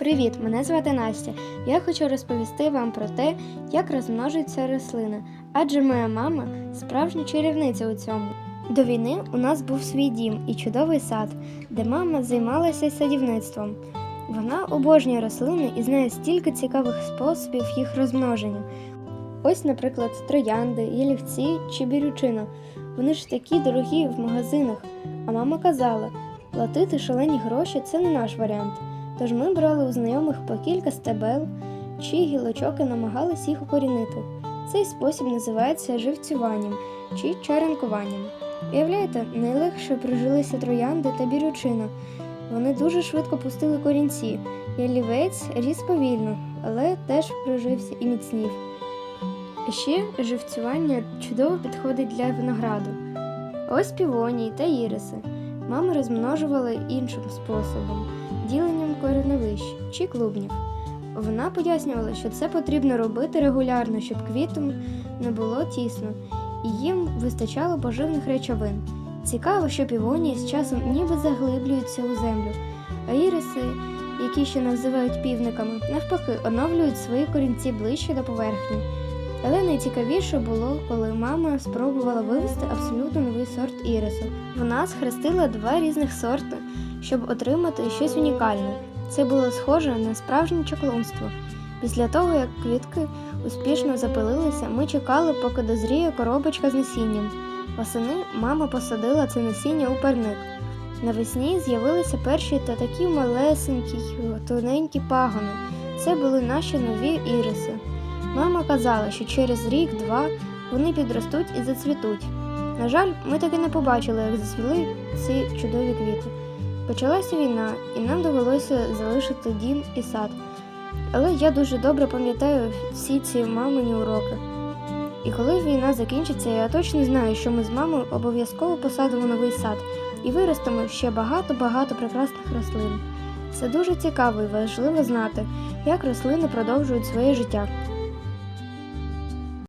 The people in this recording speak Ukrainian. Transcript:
Привіт, мене звати Настя. Я хочу розповісти вам про те, як розмножуються рослини, адже моя мама справжня чарівниця у цьому. До війни у нас був свій дім і чудовий сад, де мама займалася садівництвом. Вона обожнює рослини і знає стільки цікавих способів їх розмноження. Ось, наприклад, троянди, ялівці чи бірючина. Вони ж такі дорогі в магазинах. А мама казала, платити шалені гроші це не наш варіант. Тож ми брали у знайомих по кілька стебел чи гілочок і намагались їх укорінити. Цей спосіб називається живцюванням чи чаринкуванням. Уявляєте, найлегше прижилися троянди та бірючина. Вони дуже швидко пустили корінці. Ялівець ріс повільно, але теж прижився і міцнів. Ще живцювання чудово підходить для винограду. Ось півонії та іриси. Мама розмножувала іншим способом діленням кореневищ чи клубнів. Вона пояснювала, що це потрібно робити регулярно, щоб квітам не було тісно, і їм вистачало поживних речовин. Цікаво, що півонії з часом ніби заглиблюються у землю, а іриси, які ще називають півниками, навпаки, оновлюють свої корінці ближче до поверхні. Але найцікавіше було, коли мама спробувала вивести абсолютно новий сорт ірису. Вона схрестила два різних сорти, щоб отримати щось унікальне. Це було схоже на справжнє чаклунство. Після того, як квітки успішно запилилися, ми чекали, поки дозріє коробочка з насінням. Восени мама посадила це насіння у парник. Навесні з'явилися перші та такі малесенькі, тоненькі пагони. Це були наші нові іриси. Мама казала, що через рік-два вони підростуть і зацвітуть. На жаль, ми таки не побачили, як зацвіли ці чудові квіти. Почалася війна, і нам довелося залишити дім і сад. Але я дуже добре пам'ятаю всі ці мамині уроки. І коли війна закінчиться, я точно знаю, що ми з мамою обов'язково посадимо новий сад і виростимо ще багато-багато прекрасних рослин. Це дуже цікаво і важливо знати, як рослини продовжують своє життя.